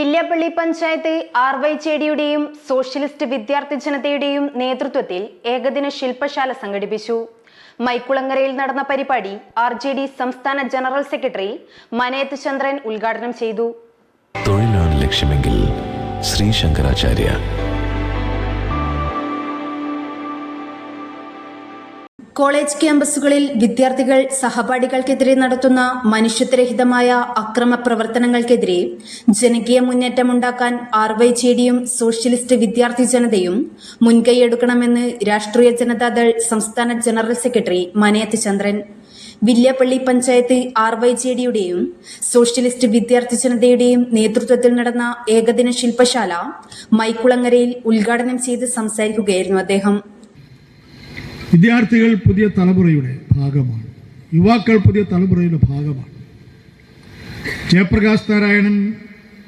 Villiappally panchayat R Y ചേടിയുടെയും socialist വിദ്യാർത്ഥി ജനതയുടെയും നേതൃത്വത്തിൽ ഏകദിന ശില്പശാല സംഘടിപ്പിച്ചു. മൈക്കുളങ്ങരയിൽ നടന്ന പരിപാടി ആർ ജെ ഡി സംസ്ഥാന ജനറൽ സെക്രട്ടറി മനേത് ചന്ദ്രൻ ഉദ്ഘാടനം ചെയ്തു. തൊഴിലാണ് ലക്ഷ്യമെങ്കിൽ ശ്രീ ശങ്കരാചാര്യ കോളേജ് ക്യാമ്പസുകളിൽ വിദ്യാർത്ഥികൾ സഹപാഠികൾക്കെതിരെ നടത്തുന്ന മനുഷ്യത്വരഹിതമായ അക്രമ പ്രവർത്തനങ്ങൾക്കെതിരെ ജനകീയ മുന്നേറ്റമുണ്ടാക്കാൻ ആർ വൈ ജെ ഡിയും സോഷ്യലിസ്റ്റ് വിദ്യാർത്ഥി ജനതയും മുൻകൈയെടുക്കണമെന്ന് രാഷ്ട്രീയ ജനതാദൾ സംസ്ഥാന general secretary Manayath Chandran. Villiappally panchayat R Y J ഡിയുടെയും socialist വിദ്യാർത്ഥി ജനതയുടെയും നേതൃത്വത്തിൽ നടന്ന ഏകദിന ശില്പശാല മൈക്കുളങ്ങരയിൽ ഉദ്ഘാടനം ചെയ്ത് സംസാരിക്കുകയായിരുന്നു അദ്ദേഹം. വിദ്യാർത്ഥികൾ പുതിയ തലമുറയുടെ ഭാഗമാണ്. യുവാക്കൾ പുതിയ തലമുറയുടെ ഭാഗമാണ്. ജയപ്രകാശ് നാരായണൻ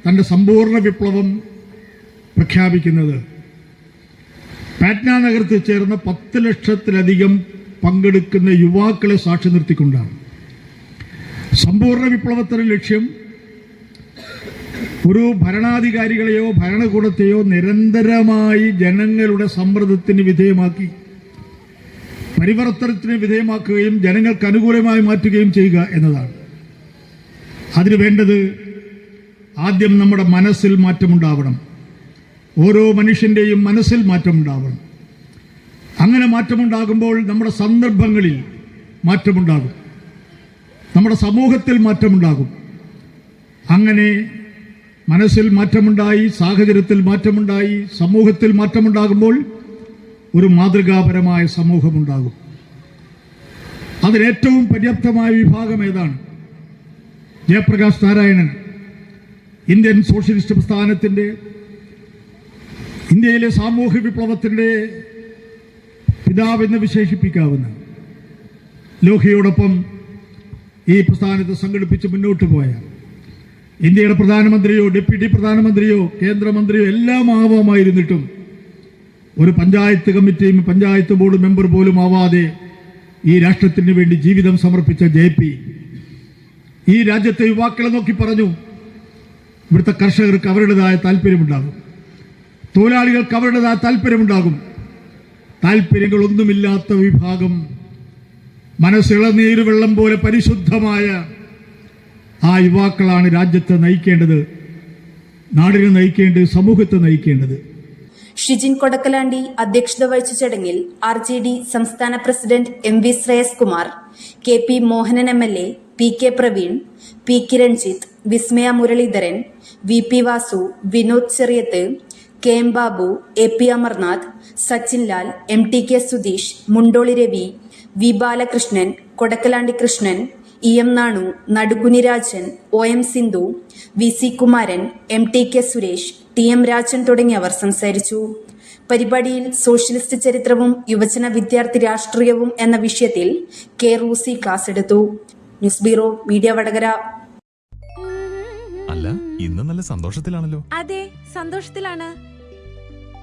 തന്റെ സമ്പൂർണ വിപ്ലവം പ്രഖ്യാപിക്കുന്നത് പാറ്റ്ന നഗരത്തിൽ ചേർന്ന പത്ത് ലക്ഷത്തിലധികം പങ്കെടുക്കുന്ന യുവാക്കളെ സാക്ഷി നിർത്തിക്കൊണ്ടാണ്. സമ്പൂർണ വിപ്ലവത്തിന്റെ ലക്ഷ്യം ഒരു ഭരണാധികാരികളെയോ ഭരണകൂടത്തെയോ നിരന്തരമായി ജനങ്ങളുടെ സമ്മർദ്ദത്തിന് വിധേയമാക്കി. പരിവർത്തനത്തിന് വിധേയമാക്കുകയും ജനങ്ങൾക്ക് അനുകൂലമായി മാറ്റുകയും ചെയ്യുക എന്നതാണ്. അതിന് വേണ്ടത് ആദ്യം നമ്മുടെ മനസ്സിൽ മാറ്റമുണ്ടാവണം. ഓരോ മനുഷ്യന്റെയും മനസ്സിൽ മാറ്റമുണ്ടാവണം. അങ്ങനെ മാറ്റമുണ്ടാകുമ്പോൾ നമ്മുടെ സന്ദർഭങ്ങളിൽ മാറ്റമുണ്ടാകും. നമ്മുടെ സമൂഹത്തിൽ മാറ്റമുണ്ടാകും. അങ്ങനെ മനസ്സിൽ മാറ്റമുണ്ടായി സാഹചര്യത്തിൽ മാറ്റമുണ്ടായി സമൂഹത്തിൽ മാറ്റമുണ്ടാകുമ്പോൾ ഒരു മാതൃകാപരമായ സമൂഹമുണ്ടാകും. അതിലേറ്റവും പര്യാപ്തമായ വിഭാഗം ഏതാണ്? ജയപ്രകാശ് നാരായണൻ ഇന്ത്യൻ സോഷ്യലിസ്റ്റ് പ്രസ്ഥാനത്തിന്റെ ഇന്ത്യയിലെ സാമൂഹ്യ വിപ്ലവത്തിന്റെ പിതാവെന്ന് വിശേഷിപ്പിക്കാവുന്ന ലോഹിയോടൊപ്പം ഈ പ്രസ്ഥാനത്തെ സംഘടിപ്പിച്ച് മുന്നോട്ട് പോയ ഇന്ത്യയുടെ പ്രധാനമന്ത്രിയോ ഡെപ്യൂട്ടി പ്രധാനമന്ത്രിയോ കേന്ദ്രമന്ത്രിയോ എല്ലാം ആവാമായിരുന്നിട്ടും ഒരു പഞ്ചായത്ത് കമ്മിറ്റിയും പഞ്ചായത്ത് ബോർഡ് മെമ്പർ പോലും ആവാതെ ഈ രാഷ്ട്രത്തിന് വേണ്ടി ജീവിതം സമർപ്പിച്ച ജെ ഈ രാജ്യത്തെ യുവാക്കളെ നോക്കി പറഞ്ഞു ഇവിടുത്തെ കർഷകർക്ക് അവരുടേതായ താല്പര്യമുണ്ടാകും. തൊഴിലാളികൾക്ക് അവരുടേതായ താല്പര്യമുണ്ടാകും. താല്പര്യങ്ങളൊന്നുമില്ലാത്ത വിഭാഗം മനസ്സിളനീര് വെള്ളം പോലെ പരിശുദ്ധമായ ആ യുവാക്കളാണ് രാജ്യത്തെ നയിക്കേണ്ടത് നാടിനെ നയിക്കേണ്ടത് സമൂഹത്തെ നയിക്കേണ്ടത്. ഷിജിൻ കൊടക്കലാണ്ടി അധ്യക്ഷത വഹിച്ച ചടങ്ങിൽ ആർ ജെ ഡി സംസ്ഥാന president M V Shreyams Kumar K P Mohanan M L A P K Praveen P Kiranjith Vismaya Muraleedharan V P Vasu Vinod Cheriyath K M Babu A P Amarnath Sachin Lal M T K Sudheesh Mundoli Ravi V Balakrishnan Kodakkalandi Krishnan E M Nanu Nadukkunirajan O M Sindhu V C Kumaran M T K Suresh T M Rajan തുടങ്ങിയവർ സംസാരിച്ചു. പരിപാടിയിൽ socialist ചരിത്രവും യുവജന വിദ്യാർത്ഥി രാഷ്ട്രീയവും എന്ന വിഷയത്തിൽ K Rossi class എടുത്തു. News bureau media Vadakara. അല്ല ഇന്ന് നല്ല സന്തോഷത്തിലാണല്ലോ. അതെ സന്തോഷത്തിലാണ്.